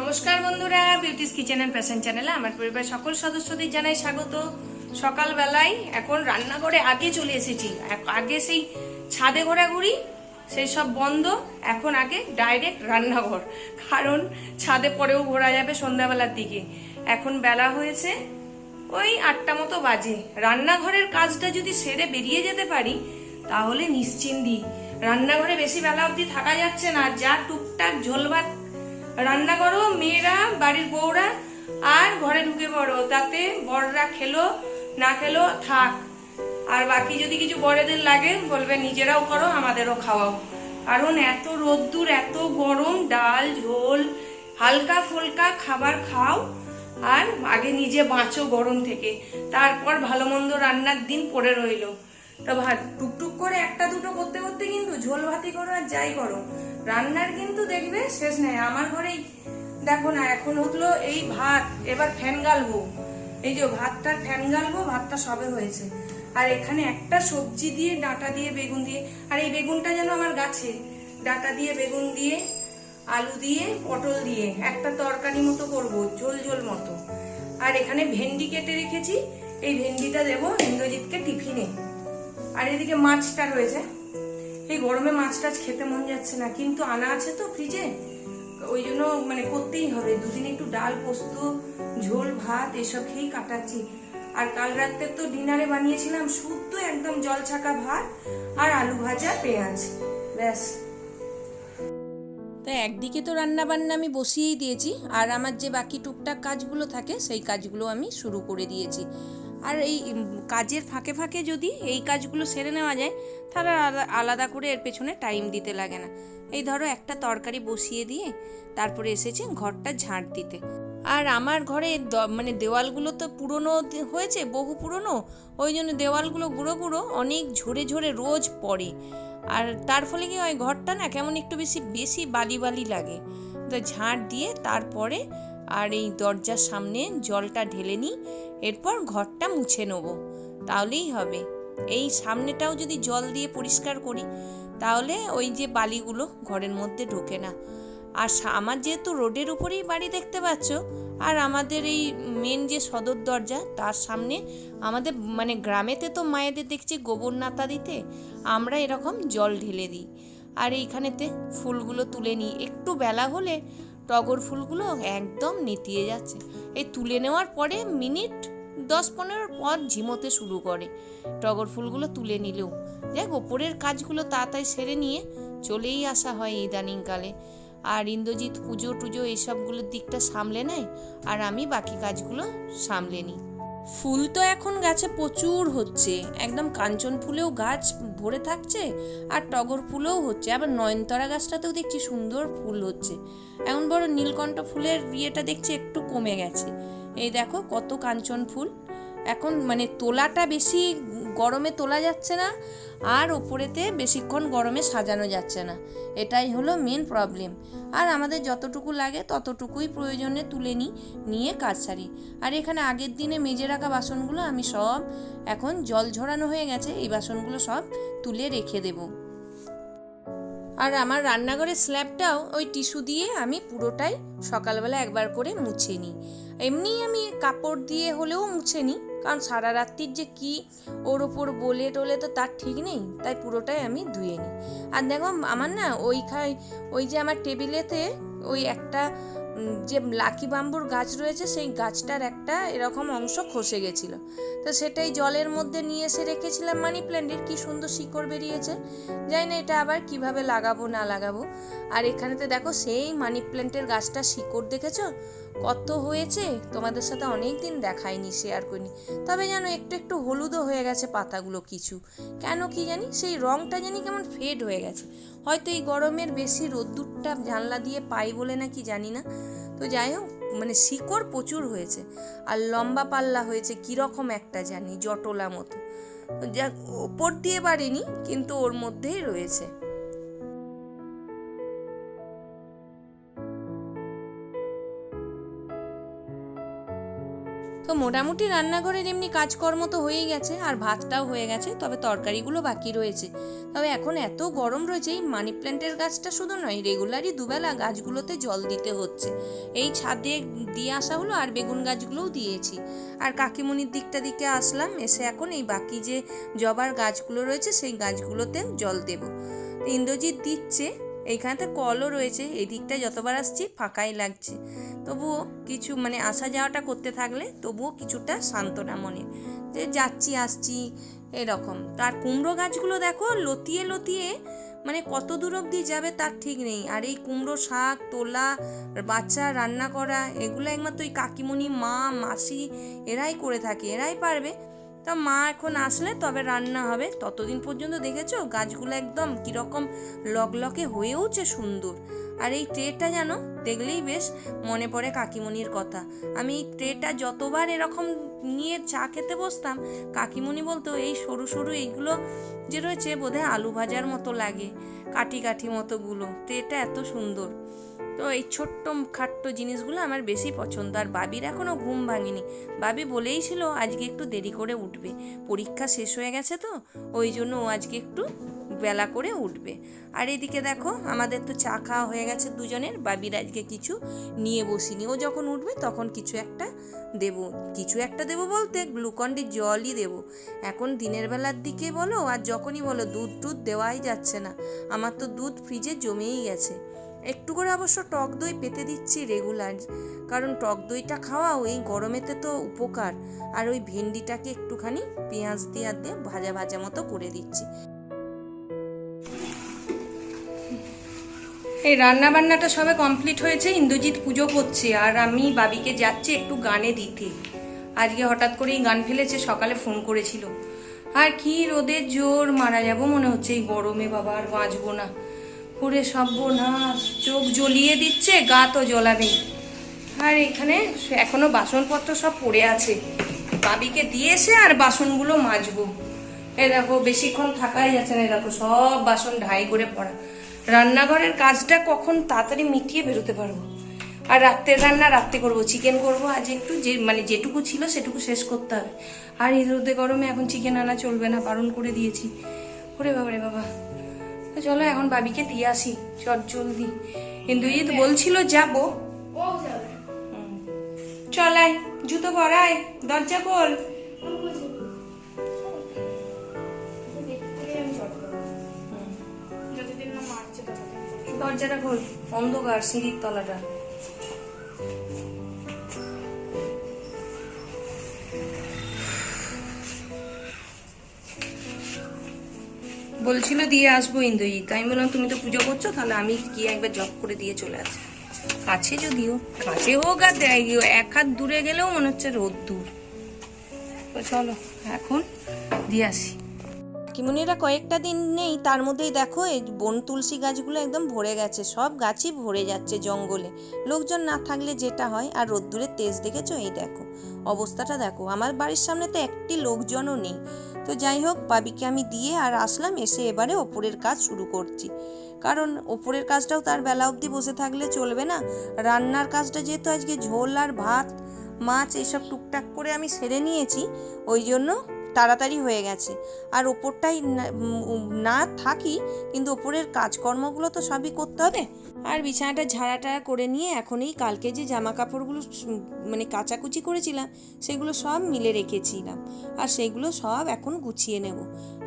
নমস্কার বন্ধুরা beauties kitchen and fashion চ্যানেলে আমার পরিবার সকল সদস্যদের জানাই স্বাগত। সকালবেলায় এখন রান্নাঘরে আগে চলে এসেছি। আগে সেই ছাদে ঘোরাঘুরি, সেই সব বন্ধ, এখন আগে ডাইরেক্ট রান্নাঘর। কারণ ছাদে পরেও ঘোরা যাবে সন্ধ্যাবেলার দিকে। এখন বেলা হয়েছে ওই আটটা মতো বাজে। রান্নাঘরের কাজটা যদি সেরে বেরিয়ে যেতে পারি, তাহলে নিশ্চিন্দি রান্নাঘরে বেশি বেলা অবধি থাকা যাচ্ছে না, যা টুকটাক ঝোল ভাত রান্না করো, মেয়েরা, বাড়ির বউরা, আর ঘরে ঢুকে পড়ো। তাতে বড়রা খেলো, না খেলো, থাক। আর বাকি যদি কিছু বড়দের লাগে, বলবে, নিজেরাও করো, আমাদেরও খাওয়াও। কারণ এত রোদ্দুর, এত গরম, ডাল, ঝোল, হালকা ফুলকা খাবার খাও, আর আগে নিজে বাঁচো গরম থেকে। তারপর ভালো মন্দ রান্নার দিন পড়ে রইল। তা ভাত টুকটুক করে একটা দুটো করতে করতে কিন্তু ঝোল ভাতি করো আর যাই করো। রান্নার কিন্তু দেখবে শেষ নেই। আমার ঘরেই দেখো না, এখন হলো এই ভাত, এবার ফ্যান গালবো। এই যে ভাতটার ফ্যান গালবো, ভাতটা সবে হয়েছে। আর এখানে একটা সবজি দিয়ে ডাঁটা দিয়ে বেগুন দিয়ে, আর এই বেগুনটা যেন আমার গাছে, ডাঁটা দিয়ে বেগুন দিয়ে, আলু দিয়ে, পটল দিয়ে, একটা তরকারি মতো করব, ঝোল ঝোল মতো। আর এখানে ভেন্ডি কেটে রেখেছি, এই ভেন্ডিটা দেবো ইন্দ্রজিৎকে টিফিনে। আর এদিকে মাছটা রয়েছে। এই গরমে মাছ টাছ খেতে মন যাচ্ছে না, কিন্তু আনা আছে তো ফ্রিজে ওই জন্য মানে করতেই হবে। দুদিন একটু ডাল, পোস্ত, ঝোল, ভাত, এসব খেয়েই কাটাচ্ছি। আর কাল রাত্রে তো ডিনারে বানিয়েছিলাম শুদ্ধ একদম জল ছাকা ভাত আর আলু ভাজা পেঁয়াজ। ব্যাস। তা একদিকে তো রান্না বান্না আমি বসিয়েই দিয়েছি, আর আমার যে বাকি টুকটাক কাজগুলো থাকে, সেই কাজগুলো আমি শুরু করে দিয়েছি। আর এই কাজের ফাঁকে ফাঁকে যদি এই কাজগুলো সেরে নেওয়া যায় তাহলে আলাদা- করে এর পেছনে টাইম দিতে লাগে না। এই ধরো একটা তরকারি বসিয়ে দিয়ে, তারপরে এসেছে ঘরটা ঝাঁট দিতে। আর আমার ঘরে মানে দেওয়ালগুলো তো পুরনো হয়েছে, বহু পুরনো, ওই জন্য দেওয়ালগুলো গুঁড়ো গুঁড়ো, অনেক ঝরে ঝরে রোজ পড়ে। আর তার ফলে কি হয়, ঘরটা না কেমন একটু বেশি বেশি বালি বালি লাগে। তো ঝাঁট দিয়ে তারপরে আর এই দরজার সামনে জলটা ঢেলে নিই, এরপর ঘরটা মুছে নেব। তাহলেই হবে। এই সামনেটাও যদি জল দিয়ে পরিষ্কার করি, তাহলে ওই যে বালিগুলো ঘরের মধ্যে ঢোকে না। আর আমার যেহেতু রোডের উপরেই বাড়ি দেখতে পাচ্ছ, আর আমাদের এই মেন যে সদর দরজা, তার সামনে আমাদের মানে গ্রামেতে তো মায়েদের দেখছি গোবর নাতা দিতে, আমরা এরকম জল ঢেলে দিই। আর এইখানেতে ফুলগুলো তুলে নিই। একটু বেলা হলে টগর ফুলগুলো একদম নেতিয়ে যাচ্ছে। এই তুলে নেওয়ার পরে মিনিট দশ পনেরোর পর ঝিমোতে শুরু করে। টগর ফুলগুলো তুলে নিলেও। দেখ, ওপরের কাজগুলো তাড়াতাড়ি সেরে নিয়ে চলেই আসা হয় ইদানিংকালে আর ইন্দ্রজিৎ পুজো টুজো এইসবগুলোর দিকটা সামলে নেয়, আর আমি বাকি কাজগুলো সামলে নিই। ফুল তো এখন গাছে প্রচুর হচ্ছে। একদম কাঞ্চন ফুলেও গাছ ভরে থাকছে আর টগর ফুলেও হচ্ছে। আবার নয়নতরা গাছটাতেও দেখছি সুন্দর ফুল হচ্ছে। এমন বড় নীলকণ্ঠ ফুলের ইয়েটা দেখছি একটু কমে গেছে। এই দেখো কত কাঞ্চন ফুল। এখন মানে তোলাটা বেশি গরমে তোলা যাচ্ছে না, আর ওপরেতে বেশিক্ষণ গরমে সাজানো যাচ্ছে না। এটাই হলো মেন প্রবলেম আর আমাদের যতটুকু লাগে ততটুকুই প্রয়োজনে তুলে নিই নিয়ে কাজ সারি। আর এখানে আগের দিনে মেজে রাখা বাসনগুলো আমি সব এখন জল ঝরানো হয়ে গেছে, এই বাসনগুলো সব তুলে রেখে দেবো। আর আমার রান্নাঘরের স্ল্যাবটাও ওই টিস্যু দিয়ে আমি পুরোটাই সকালবেলা একবার করে মুছে নিই এমনি আমি কাপড় দিয়ে হলেও মুছে নিই কারণ সারা রাত্রির যে কি ওর ওপর বলে টলে তো তার ঠিক নেই, তাই পুরোটাই আমি ধুয়ে নিই। আর দেখো, আমার না ওই খাই ওই যে আমার টেবিলেতে ওই একটা যে লাকি বাম্বুর গাছ রয়েছে, সেই গাছটার একটা এরকম অংশ খসে গেছিল। তো সেটাই জলের মধ্যে নিয়ে এসে রেখেছিলাম মানি প্ল্যান্টের, কি সুন্দর শিকড় বেরিয়েছে। জানি না এটা আবার কীভাবে লাগাবো, না লাগাবো। আর এখানেতে দেখো, সেই মানি প্ল্যান্টের গাছটা শিকড় দেখেছ? কত হয়েছে? তোমাদের সাথে অনেক দিন দেখাইনি শেয়ার করিনি। তবে যেন একটু একটু হলুদও হয়ে গেছে পাতাগুলো কিছু। কেন কি জানি? সেই রংটা জানি কেমন ফেড হয়ে গেছে। হয়তো এই গরমের বেশি রোদ্দুরটা জানলা দিয়ে পাই বলে নাকি জানি না। তো যাই হোক মানে শিকড় প্রচুর হয়েছে। আর লম্বা পাল্লা হয়েছে, কীরকম একটা জানি, জটলা মতো। যা ওপর দিয়ে পারিনি কিন্তু ওর মধ্যেই রয়েছে। মোটামুটি রান্নাঘরের এমনি কাজকর্ম তো হয়েই গেছে, আর ভাতটাও হয়ে গেছে, তবে তরকারিগুলো বাকি রয়েছে। তবে এখন এত গরম রয়েছে, এই মানি প্ল্যান্টের গাছটা শুধু নয় রেগুলারই দুবেলা গাছগুলোতে জল দিতে হচ্ছে। এই ছাদে দিয়ে আসা হলো, আর বেগুন গাছগুলোও দিয়েছি। আর কাকিমণির দিকটা দিকে আসলাম, এসে এখন এই বাকি যে জবার গাছগুলো রয়েছে, সেই গাছগুলোতে জল দেব। ইন্দ্রজিৎ দিচ্ছে, এইখানেতে কলও রয়েছে, এই দিকটায় যতবার আসছি, ফাঁকাই লাগছে। তবুও কিছু মানে আসা যাওয়াটা করতে থাকলে তবুও কিছুটা সান্ত্বনা মনে। যে যাচ্ছি, আসছি, এরকম। আর কুমড়ো গাছগুলো দেখো, লতিয়ে লতিয়ে মানে কত দূর অবধি যাবে তার ঠিক নেই। আর এই কুমড়ো শাক, তোলা, বাচ্চা রান্না করা, এগুলো একমাত্র ওই কাকিমণি, মা, মাসি, এরাই করে থাকে, এরাই পারবে। তা মা এখন আসলে তবে রান্না হবে। ততদিন পর্যন্ত দেখেছ গাছগুলো একদম কীরকম লকলকে হয়েওছে সুন্দর। আর এই ট্রেটা যেন দেখলেই বেশ মনে পড়ে কাকিমণির কথা। আমি এই ট্রেটা যতবার এরকম নিয়ে চা খেতে বসতাম, কাকিমণি বলতো, এই সরু সরু এইগুলো যে রয়েছে বোধহয় আলু ভাজার মতো লাগে কাঠি কাঠি মতোগুলো। ট্রেটা এত সুন্দর। তো এই ছোট্ট খাট্ট জিনিসগুলো আমার বেশি পছন্দ। আর বাবির এখনও ঘুম ভাঙেনি। বাবি বলেই ছিল আজকে একটু দেরি করে উঠবে। পরীক্ষা শেষ হয়ে গেছে তো, ওই জন্য ও আজকে একটু বেলা করে উঠবে। আর এদিকে দেখো, আমাদের তো চা খাওয়া হয়ে গেছে দুজনের। বাবির আজকে কিছু নিয়ে বসিনি। ও যখন উঠবে তখন কিছু একটা দেব। কিছু একটা দেব বলতে গ্লুকন্ডি জলই দেব। এখন দিনের বেলার দিকে বলো, আর যখনই বলো দুধ টুধ দেওয়াই যাচ্ছে না। আমার তো দুধ ফ্রিজে জমেই গেছে। একটু করে অবশ্য টক দই পেতে দিচ্ছি রেগুলার, কারণ টক দইটা খাওয়া এই গরমেতে তো উপকার। আর ওই ভেন্ডিটাকে একটুখানি পেঁয়াজ দিয়ে আর দিয়ে ভাজা ভাজা মতো করে দিচ্ছি। এই রান্না বান্নাটা সবে কমপ্লিট হয়েছে, ইন্দ্রজিৎ পুজো করছে, আর আমি বাবিকে যাচ্ছি একটু গানে দিতে। আজকে হঠাৎ করেই গান ফেলেছে, সকালে ফোন করেছিল। আর কি রোদের জোর, মারা যাব মনে হচ্ছে, এই গরমে বাবা আর বাঁচবো না। পুরে সর্বনাশ, চোখ জ্বলিয়ে দিচ্ছে, গা তো জ্বলাবে আর এখানে এখনও বাসনপত্র সব পড়ে আছে। বাবিকে দিয়েছে আর বাসনগুলো মাজবো। এ দেখো, বেশিক্ষণ থাকাই যাচ্ছে না এ দেখো, সব বাসন ঢাই করে পড়া। রান্নাঘরের কাজটা কখন তাড়াতাড়ি মিটিয়ে বেরোতে পারব? আর রাত্রের রান্না রাত্রে করব, চিকেন করব, আজ একটু যে মানে যেটুকু ছিল সেটুকু শেষ করতে হবে। আর এই গরমে এখন চিকেন আনা চলবে না বারণ করে দিয়েছি। ওরে বাবা রে বাবা। তো চলো এখন বাবিকে দিয়ে আসি, চট জলদি। ইন্দুজিৎ বলছিল, যাব। চলাই, জুতো পরাই, দরজা খোল। দরজাটা খোল, অন্ধকার সিঁড়ির তলাটা। বলছিল দিয়ে আসব ইন্দ্রজিৎ আমি বললাম, তুমি তো পুজো করছ, তাহলে আমি গিয়ে একবার জব করে দিয়ে চলে আসি। কাছে যদিও, কাছে হোক আর দেয়, এক হাত দূরে গেলেও মনে হচ্ছে রোদ দূর চলো, এখন দিয়ে আসি। কিমুনিরা কয়েকটা দিন নেই, তার মধ্যেই দেখো এই বন তুলসী গাছগুলো একদম ভরে গেছে, সব গাছই ভরে যাচ্ছে জঙ্গলে। লোকজন না থাকলে যেটা হয়, আর রোদ্দুরের তেজ দেখেছ? এই দেখো, অবস্থাটা দেখো, আমার বাড়ির সামনে তো একটি লোকজনও নেই। তো যাই হোক, বাবিকে আমি দিয়ে আর আসলাম, এসে এবারে ওপরের কাজ শুরু করছি। কারণ ওপরের কাজটাও তার বেলা অবধি বসে থাকলে চলবে না। রান্নার কাজটা যেহেতু আজকে ঝোল আর ভাত, মাছ, এসব টুকটাক করে আমি সেরে নিয়েছি, ওই জন্য তাড়াতাড়ি হয়ে গেছে। আর ওপরটাই না- থাকি, কিন্তু ওপরের কাজকর্মগুলো তো সবই করতে হবে। আর বিছানাটা ঝাড়া টাড়া করে নিয়ে এখনই কালকে যে জামা কাপড়গুলো মানে কাচাকুচি করেছিলাম, সেগুলো সব মিলে রেখেছিলাম। আর সেগুলো সব এখন গুছিয়ে নেব।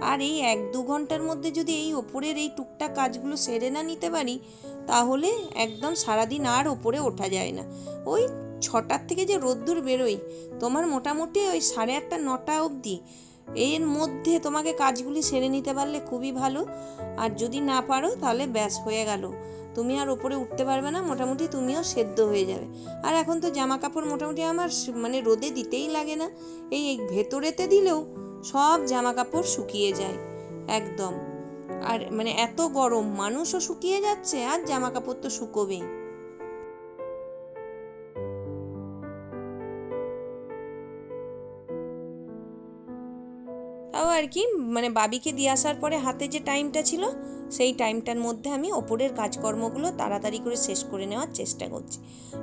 আর এই এক দু ঘণ্টার মধ্যে যদি এই ওপরের এই টুকটাক কাজগুলো সেরে না নিতে পারি, তাহলে একদম সারাদিন আর ওপরে ওঠা যায় না। ওই ছটার থেকে যে রোদ্দুর বেরোই তোমার মোটামুটি ওই সাড়ে আটটা, নটা অবধি। এর মধ্যে তোমাকে কাজগুলি সেরে নিতে পারলে খুবই ভালো। আর যদি না পারো, তাহলে ব্যাস, হয়ে গেল। তুমি আর ওপরে উঠতে পারবে না, মোটামুটি তুমিও সেদ্ধ হয়ে যাবে। আর এখন তো জামা কাপড় মোটামুটি আমার মানে রোদে দিতেই লাগে না। এই ভেতরেতে দিলেও সব জামা কাপড় শুকিয়ে যায়, একদম। আর মানে এত গরম, মানুষও শুকিয়ে যাচ্ছে আর জামা কাপড় তো শুকোবেই। আর কি মানে বাবিকে দিয়ে আসার পরে হাতে যে টাইমটা ছিল, সেই টাইমটার মধ্যে আমি ওপরের কাজকর্মগুলো তাড়াতাড়ি করে শেষ করে নেওয়ার চেষ্টা করছি।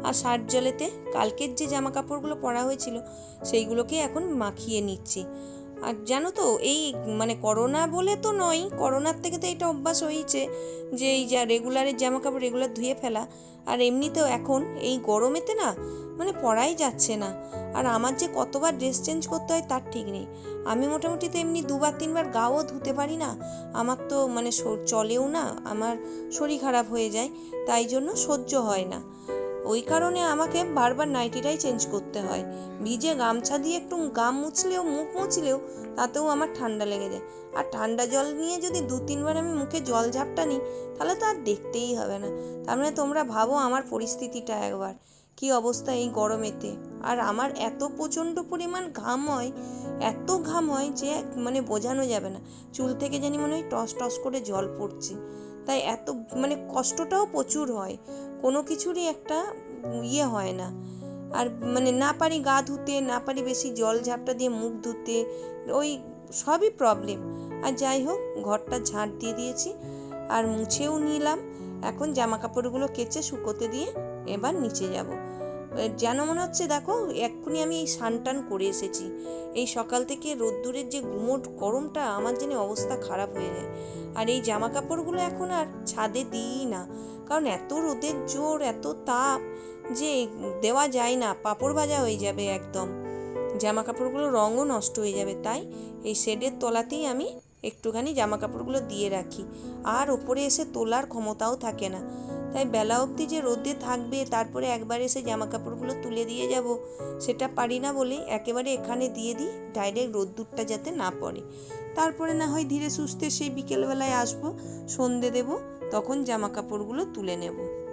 আর সার জলেতে কালকের যে জামা কাপড়গুলো পরা হয়েছিল, সেইগুলোকে এখন মাখিয়ে নিচ্ছি। আর জানো তো, এই মানে করোনা বলে তো নয় করোনার থেকে তো এটা অভ্যাস হয়েছে যে এই যা রেগুলারের জামা কাপড় রেগুলার ধুয়ে ফেলা। আর এমনিতেও এখন এই গরমেতে না মানে পরাই যাচ্ছে না। আর আমার যে কতবার ড্রেস চেঞ্জ করতে হয় তার ঠিক নেই। আমি মোটামুটি তো এমনি দুবার, তিনবার গাও ধুতে পারি না। আমার তো মানে চলেও না, আমার শরীর খারাপ হয়ে যায়, তাই জন্য সহ্য হয় না। ওই কারণে আমাকে বারবার নাইটিটাই চেঞ্জ করতে হয়। ভিজে গামছা দিয়ে একটু গাম মুছলেও, মুখ মুছলেও তাতেও আমার ঠান্ডা লেগে যায়। আর ঠান্ডা জল নিয়ে যদি দু তিনবার আমি মুখে জল ঝাপটা নিই, তাহলে তো আর দেখতেই হবে না। তার মানে তোমরা ভাবো আমার পরিস্থিতিটা একবার। কি অবস্থা এই গরমেতে? আর আমার এত প্রচণ্ড পরিমাণ ঘাম হয়, এত ঘাম হয় যে মানে বোঝানো যাবে না। চুল থেকে জানি মনে হয় টস টস করে জল পড়ছে। তাই এত মানে কষ্টটাও প্রচুর হয়। কোনো কিছুরই একটা ইয়ে হয় না। আর মানে না পারি গা ধুতে, না পারি বেশি জল ঝাপটা দিয়ে মুখ ধুতে, ওই সবই প্রবলেম আর যাই হোক, ঘরটা ঝাঁট দিয়ে দিয়েছি, আর মুছেও নিলাম। এখন জামা কাপড়গুলো কেচে শুকোতে দিয়ে এবার নিচে যাব। যেন মনে হচ্ছে দেখো, এক্ষুনি আমি এই সানটান করে এসেছি। এই সকাল থেকে রোদ্দুরের যে গুমোট গরমটা, আমার যেন অবস্থা খারাপ হয়ে যায়। আর এই জামা কাপড়গুলো এখন আর ছাদে দিই না। কারণ এত রোদের জোর, এত তাপ যে দেওয়া যায় না, পাপড় ভাজা হয়ে যাবে একদম। জামা কাপড়গুলো রঙও নষ্ট হয়ে যাবে। তাই এই শেডের তলাতেই আমি একটুখানি জামা কাপড়গুলো দিয়ে রাখি। আর ওপরে এসে তোলার ক্ষমতাও থাকে না। তাই বেলা অবধি যে রোদে থাকবে, তারপরে একবার এসে জামা কাপড়গুলো তুলে দিয়ে যাব, সেটা পারি না বলে একেবারে এখানে দিয়ে দিই, ডাইরেক্ট রোদ্দুরটা যাতে না পড়ে। তারপরে না হয় ধীরে সুস্থে সেই বিকেলবেলায় আসব, সন্ধে দেব, তখন জামা কাপড়গুলো তুলে নেব।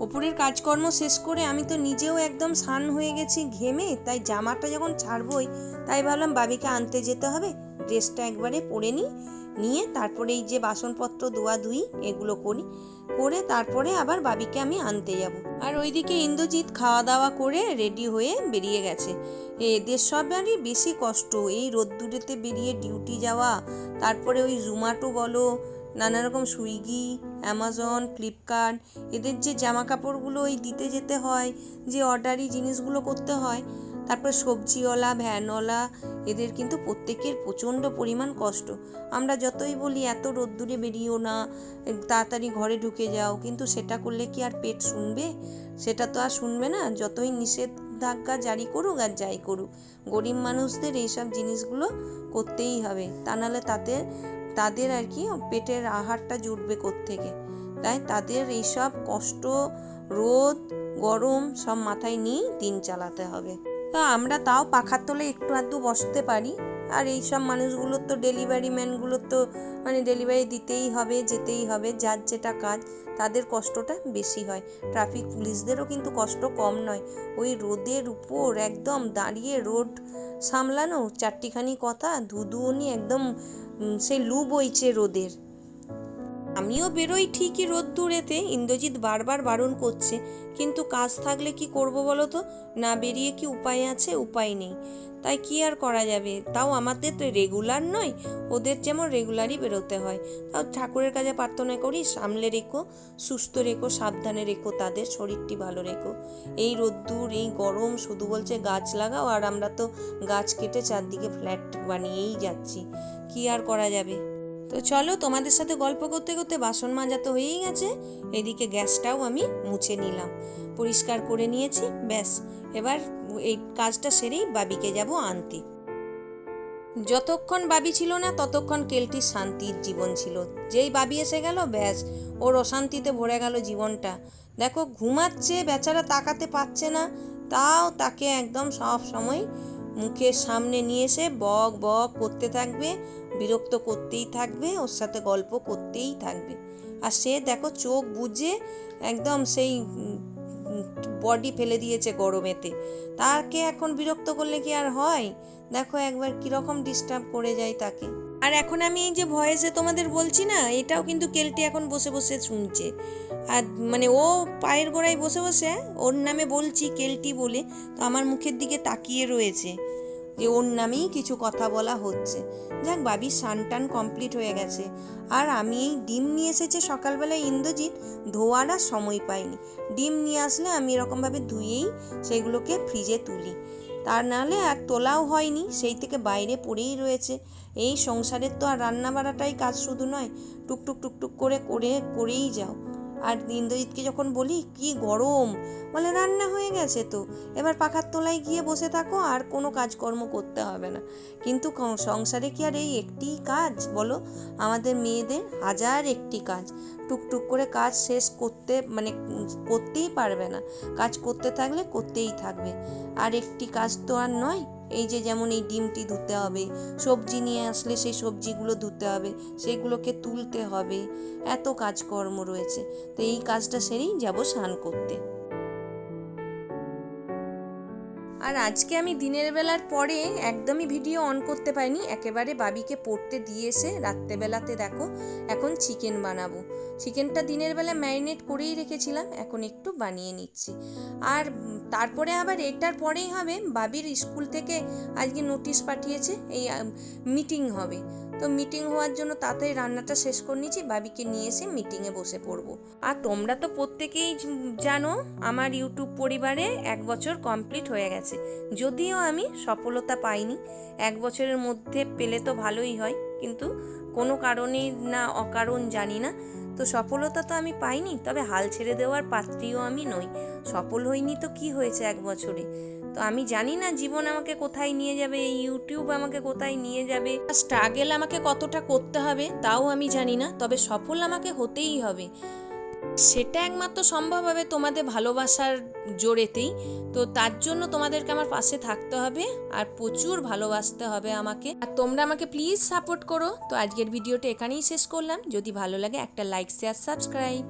ওপরের কাজকর্ম শেষ করে আমি তো নিজেও একদম স্নান হয়ে গেছি ঘেমে, তাই জামাটা যখন ছাড়বই, তাই ভাবলাম বাবিকে আনতে যেতে হবে। ড্রেসটা একবারে পরে নিই, নিয়ে তারপরে এই যে বাসনপত্র ধোয়া ধুই এগুলো করি। করে তারপরে আবার বাবিকে আমি আনতে যাব। আর ওইদিকে ইন্দ্রজিৎ খাওয়া দাওয়া করে রেডি হয়ে বেরিয়ে গেছে। এদের সবারই বেশি কষ্ট, এই রোদ্দুরেতে বেরিয়ে ডিউটি যাওয়া, তারপরে ওই জুমাটো বলো নানা রকম সুইগি অ্যামাজন ফ্লিপকার্ট এদের যে জামা কাপড়গুলো ওই দিতে যেতে হয়, যে অর্ডারি জিনিসগুলো করতে হয়, তারপর সবজিওয়ালা, ভ্যানওয়ালা, এদের কিন্তু প্রত্যেকের প্রচণ্ড পরিমাণ কষ্ট। আমরা যতই বলি, এত রোদ্দুরে বেরিয়েও না, তাড়াতাড়ি ঘরে ঢুকে যাও। কিন্তু সেটা করলে কি আর পেট শুনবে? সেটা তো আর শুনবে না। যতই নিষেধাজ্ঞা জারি করুক আর যাই করুক, গরিব মানুষদের এইসব জিনিসগুলো করতেই হবে। তা নাহলে তাদের তাদের আর কি পেটের আহারটা জুটবে থেকে তাই তাদের এইসব কষ্ট, রোদ, গরম সব মাথায় নিয়েই দিন চালাতে হবে। তো আমরা তাও পাখার তলে একটু আধটু বসতে পারি। আর এই সব মানুষগুলোর তো ডেলিভারি ম্যানগুলোর তো মানে ডেলিভারি দিতেই হবে যেতেই হবে যার যেটা কাজ তাদের কষ্টটা বেশি হয়। ট্রাফিক পুলিশদেরও কিন্তু কষ্ট কম নয়। ওই রোদের উপর একদম দাঁড়িয়ে রোড সামলানো চারটিখানি কথা ধুধুনি একদম উম, সেই লু বইছে রোদের। আমিও বেরোই ঠিকই রোদ দূরেতে ইন্দ্রজিৎ বারবার বারণ করছে, কিন্তু কাজ থাকলে কি করব বলো তো? না বেরিয়ে কি উপায় আছে? উপায় নেই। তাই কি আর করা যাবে? তাও আমাদের তো রেগুলার নয়, ওদের যেমন রেগুলারই বেরোতে হয়। তাও ঠাকুরের কাছে প্রার্থনা করি, সামলে রেখো, সুস্থ রেখো, সাবধানে রেখো তাদের, শরীরটি ভালো রেখো। এই রোদ্দুর, এই গরম, শুধু বলছে গাছ লাগাও, আর আমরা তো গাছ কেটে চারদিকে ফ্ল্যাট বানিয়েই যাচ্ছি। কি আর করা যাবে? তো চলো তোমাদের সাথে গল্প করতে করতে বাসন মাজা তো হয়েই গেছে। এদিকে গ্যাসটাও আমি মুছে নিলাম। পরিষ্কার করে নিয়েছি, ব্যাস। এবার এই কাজটা সেরেই বাবিকে যাব আনতে। যতক্ষণ বাবি ছিল না, ততক্ষণ কেলটির শান্তির জীবন ছিল। যেই বাবি এসে গেল, ব্যাস। ওর অশান্তিতে ভরে গেল জীবনটা। দেখো, ঘুমাচ্ছে, বেচারা তাকাতে পাচ্ছে না। তাও তাকে একদম সব সময় মুখের সামনে নিয়ে এসে বক বক করতে থাকবে, বিরক্ত করতেই থাকবে, ওর সাথে গল্প করতেই থাকবে। আর সে দেখো চোখ বুঝে একদম সেই বডি ফেলে দিয়েছে গরমেতে। তাকে এখন বিরক্ত করলে কি আর হয়? দেখো একবার কীরকম ডিস্টার্ব করে যায় তাকে। আর এখন আমি এই যে ভয়েসে তোমাদের বলছি না, এটাও কিন্তু কেলটি এখন বসে বসে শুনছে। আর মানে ও পায়ের গোড়ায় বসে বসে, ওর নামে বলছি কেলটি বলে, তো আমার মুখের দিকে তাকিয়ে রয়েছে যে ওর নামেই কিছু কথা বলা হচ্ছে। যাক বাবি স্নান টান কমপ্লিট হয়ে গেছে। আর আমি এই ডিম নিয়ে এসেছে সকালবেলায় ইন্দ্রজিৎ, ধোয়ার আর সময় পাইনি। ডিম নিয়ে আসলে আমি এরকমভাবে ধুয়েই সেগুলোকে ফ্রিজে তুলি। তার নাহলে আর তোলাও হয়নি, সেই থেকে বাইরে পড়েই রয়েছে। এই সংসারের তো আর রান্না বাড়াটাই কাজ শুধু নয়, টুকটুক টুকটুক করে করে, করেই যাও। আর ইন্দ্রজিৎকে যখন বলি, কি গরম! বলে, রান্না হয়ে গেছে তো। এবার পাখার তলায় গিয়ে বসে থাকো, আর কোনো কাজকর্ম করতে হবে না। কিন্তু সংসারে কি আর এই একটি কাজ? বলো, আমাদের মেয়েদের হাজার একটি কাজ। টুকটুক করে কাজ শেষ করতে মানে করতেই পারবে না। কাজ করতে থাকলে করতেই থাকবে। আর একটি কাজ তো আর নয় এই যে যেমন এই ডিমটি ধুতে হবে, সবজি নিয়ে আসলে সেই সবজিগুলো ধুতে হবে, সেগুলোকে তুলতে হবে, এত কাজকর্ম রয়েছে। তো এই কাজটা সেরেই যাব স্নান করতে। আর আজকে আমি দিনের বেলার পরে একদমই ভিডিও অন করতে পারিনি, একেবারে বাবিকে পড়তে দিয়ে এসে রাত্রেবেলাতে দেখো এখন চিকেন বানাবো। চিকেনটা দিনের বেলা ম্যারিনেট করেই রেখেছিলাম, এখন একটু বানিয়ে নিচ্ছি। আর তারপরে আবার এটার পরেই হবে, বাবির স্কুল থেকে আজকে নোটিশ পাঠিয়েছে, এই মিটিং হবে। তো মিটিং হওয়ার জন্য তাড়াতাড়ি রান্নাটা শেষ করে নিয়েছি, বাবিকে নিয়ে এসে মিটিংয়ে বসে পড়ব। আর তোমরা তো প্রত্যেকেই জানো, আমার ইউটিউব পরিবারে এক বছর কমপ্লিট হয়ে গেছে। যদিও আমি সফলতা পাইনি, এক বছরের মধ্যে পেলে তো ভালোই হয়, কিন্তু কোনো কারণে না অকারণ জানি না। তো সফলতা তো আমি পাইনি, তবে হাল ছেড়ে দেওয়ার পাত্রীও আমি নই। সফল হইনি তো কি হয়েছে এক বছরে? তো আমি জানি না জীবন আমাকে কোথায় নিয়ে যাবে, এই ইউটিউব আমাকে কোথায় নিয়ে যাবে। স্ট্রাগেল আমাকে কতটা করতে হবে তাও আমি জানি না, তবে সফল আমাকে হতেই হবে। সেটা একমাত্র সম্ভব হবে তোমাদের ভালোবাসার জোরেতেই। তো তার জন্য তোমাদেরকে আমার পাশে থাকতে হবে আর প্রচুর ভালোবাসতে হবে আমাকে। আর তোমরা আমাকে প্লিজ সাপোর্ট করো। তো আজকের ভিডিওটা এখানেই শেষ করলাম। যদি ভালো লাগে একটা লাইক শেয়ার সাবস্ক্রাইব